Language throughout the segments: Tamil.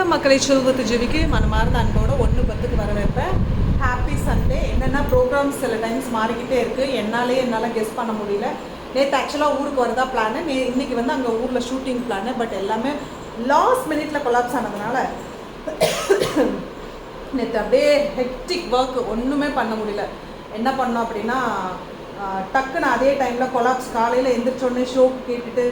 வணக்கம் மக்களை செல்வத்து ஜீவிக்கு மனமார்ந்த அன்போடு ஒன்று பத்துக்கு வரவேற்பேன். ஹாப்பி சண்டே என்னென்ன ப்ரோக்ராம்ஸ் சில டைம்ஸ் மாறிக்கிட்டே இருக்குது என்னாலே என்னால் கெஸ் பண்ண முடியல. நேற்று ஆக்சுவலாக ஊருக்கு வரதா பிளானு நே இன்றைக்கி வந்து அங்கே ஊரில் ஷூட்டிங் பிளானு பட் எல்லாமே லாஸ்ட் மினிட்ல கொலாப்ஸ் ஆனதுனால நேற்று அப்படியே ஹெக்டிக் ஒர்க் ஒன்றுமே பண்ண முடியல. என்ன பண்ணோம் அப்படின்னா டக்குன்னு அதே டைமில் கொலாப்ஸ் காலையில் எந்திரிச்சோடனே ஷோக்கு கேட்டுட்டு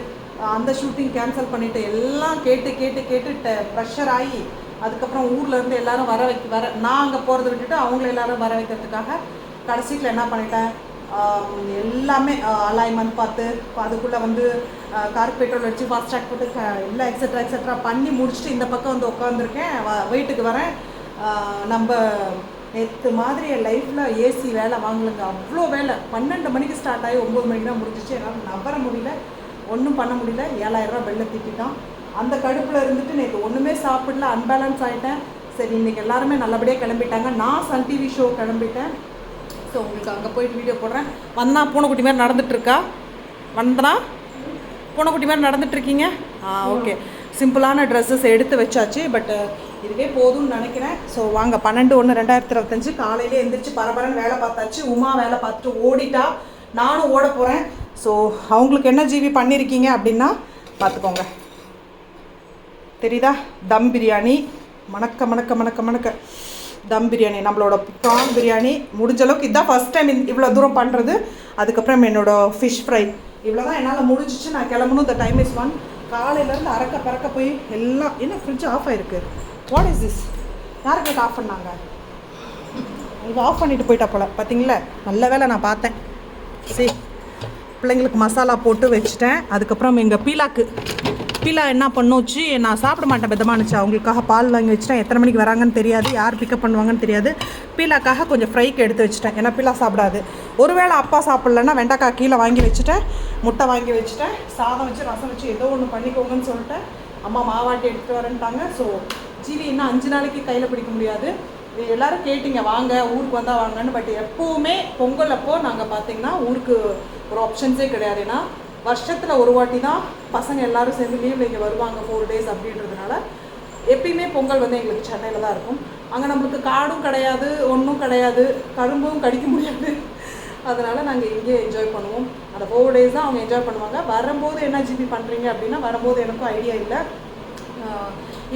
அந்த ஷூட்டிங் கேன்சல் பண்ணிட்டு எல்லாம் கேட்டு கேட்டு கேட்டு ப்ரெஷர் ஆகி அதுக்கப்புறம் ஊரில் இருந்து எல்லாரும் வர வைக்க வர நான் அங்கே போகிறத விட்டுட்டு அவங்கள எல்லாரும் வர வைக்கிறதுக்காக கடைசியில் என்ன பண்ணிட்டேன்? எல்லாமே அலைன்மெண்ட் பார்த்து அதுக்குள்ளே வந்து கார் பெட்ரோல் அடித்து ஃபாஸ்ட் ட்ராக் போட்டு எல்லாம் எக்ஸட்ரா எக்ஸட்ரா பண்ணி முடிச்சுட்டு இந்த பக்கம் வந்து உட்காந்துருக்கேன் வீட்டுக்கு வரேன். நம்ம நேற்று மாதிரி என் லைஃப்பில் ஏசி வேலை வாங்கலுங்க. அவ்வளோ வேலை. பன்னெண்டு மணிக்கு ஸ்டார்ட் ஆகி ஒம்பது மணிக்கு தான் முடிஞ்சிச்சு. என்னால் நம்பர முடியல. ஒன்றும் பண்ண முடியல. ஏழாயிரரூபா வெளில திட்டான் அந்த கடுப்பில் இருந்துட்டு நேற்று ஒன்றுமே சாப்பிடல. அன்பேலன்ஸ் ஆகிட்டேன் சரி இன்றைக்கி எல்லாருமே நல்லபடியாக கிளம்பிட்டாங்க. நான் சன் டிவி ஷோ கிளம்பிட்டேன். ஸோ உங்களுக்கு அங்கே போயிட்டு வீடியோ போடுறேன். வந்தா பூனைக்குட்டி மாதிரி நடந்துட்டுருக்கா? வந்தனா? பூனைக்குட்டி மாதிரி நடந்துட்டுருக்கீங்க? ஆ ஓகே சிம்பிளான ட்ரெஸ்ஸஸ் எடுத்து வச்சாச்சு. பட் இதுவே போதும்னு நினைக்கிறேன். ஸோ வாங்க பன்னெண்டு ஒன்று ரெண்டாயிரத்தி இருபத்தஞ்சு. காலையிலே எந்திரிச்சு பரபரன்னு வேலை பார்த்தாச்சு. உமா வேலை பார்த்துட்டு ஓடிட்டா. நானும் ஓட போகிறேன் ஸோ அவங்களுக்கு என்ன ஜிவி பண்ணியிருக்கீங்க அப்படின்னா பார்த்துக்கோங்க. தெரியுதா? தம் பிரியாணி. மணக்க மணக்க மணக்க மணக்க. தம் பிரியாணி நம்மளோட ப்ரான் பிரியாணி முடிஞ்ச அளவுக்கு இதுதான் ஃபஸ்ட் டைம் இவ்வளோ தூரம் பண்ணுறது அதுக்கப்புறம் என்னோட ஃபிஷ் ஃப்ரை இவ்வளோ தான் என்னால் முடிஞ்சிச்சு. நான் கிளம்பணும். இந்த டைம் இஸ் ஒன் காலையிலேருந்து அறக்க பறக்க போய் எல்லாம் என்ன ஃப்ரிட்ஜ் ஆஃப் ஆயிருக்கு? வாட் இஸ் திஸ் யார் கேட்டு ஆஃப் பண்ணாங்க? இது ஆஃப் பண்ணிட்டு போயிட்டா போல. பார்த்தீங்களா நல்ல வேலை நான் பார்த்தேன். சரி பிள்ளைங்களுக்கு மசாலா போட்டு வச்சுட்டேன். அதுக்கப்புறம் எங்கள் பீலாக்கு. பீலா என்ன பண்ணுச்சு? நான் சாப்பிட மாட்டேன் பெதமானுச்சு அவங்களுக்காக பால் வாங்கி வச்சுட்டேன். எத்தனை மணிக்கு வராங்கன்னு தெரியாது. யார் பிக்கப் பண்ணுவாங்கன்னு தெரியாது. பீலாக்காக கொஞ்சம் ஃப்ரைக்கு எடுத்து வச்சுட்டேன். ஏன்னா பீலா சாப்பிடாது. ஒருவேளை அப்பா சாப்பிட்லன்னா வெண்டைக்காய் கீழே வாங்கி வச்சுட்டேன். முட்டை வாங்கி வச்சுட்டேன். சாதம் வச்சு ரசம் வச்சு ஏதோ ஒன்று பண்ணிக்கோங்கன்னு சொல்லிட்டேன். அம்மா மாவாட்டி எடுத்துகிட்டு வரேன்ட்டாங்க. ஸோ ஜீவி இன்னும் அஞ்சு நாளைக்கு கையில் பிடிக்க முடியாது. எல்லாரும் கேட்டிங்க வாங்க ஊருக்கு வந்தால் வாங்கன்னு பட் எப்போவுமே பொங்கல் அப்போ நாங்கள் பார்த்தீங்கன்னா ஊருக்கு ஒரு ஆப்ஷன்ஸே கிடையாது. ஏன்னா வருஷத்தில் ஒரு வாட்டி தான் பசங்க எல்லாரும் சேர்ந்து லீவில் இங்கே வருவாங்க ஃபோர் டேஸ் அப்படின்றதுனால. எப்பயுமே பொங்கல் வந்து எங்களுக்கு சென்னையில் தான் இருக்கும். அங்கே நம்மளுக்கு காடும் கிடையாது ஒன்றும் கிடையாது கரும்பும் கடிக்க முடியாது. அதனால் நாங்கள் இங்கேயே என்ஜாய் பண்ணுவோம். அந்த ஃபோர் டேஸ் தான் அவங்க என்ஜாய் பண்ணுவாங்க. வரும்போது என்ன ஜிபி பண்ணுறீங்க அப்படின்னா வரும்போது எனக்கும் ஐடியா இல்லை.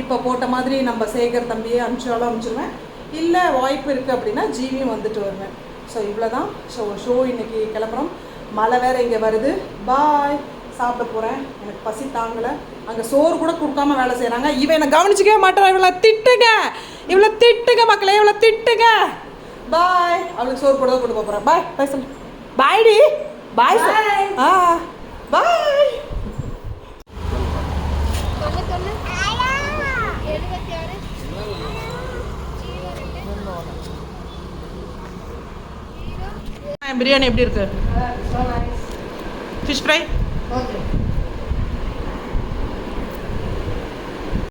இப்போ போட்ட மாதிரி நம்ம சேகர் தம்பியே அனுப்பிச்சாலும் அனுப்பிச்சிருவேன். இல்லை வாய்ப்பு இருக்குது அப்படின்னா ஜிவியும் வந்துட்டு வருவேன். ஸோ இவ்வளோ தான் ஸோ ஷோ இன்னைக்கு கிளம்புறோம். மழை வேற இங்கே வருது. பாய் சாப்பிட போகிறேன் எனக்கு பசி தாங்கலை. அங்கே சோறு கூட கொடுக்காம வேலை செய்கிறாங்க இவன் என்னை கவனிச்சிக்கவே மாட்டேன் இவளை திட்டுங்க. இவளை திட்டுங்க மக்களே. இவளை திட்டுங்க. பாய் அவளுக்கு சோறு போட கொண்டு போகிறேன் பாய் பாய் சொல்லு. பாய்டி பாய் ஆ. பாய் பிரியாணி எப்படி இருக்கு? Fish fry okay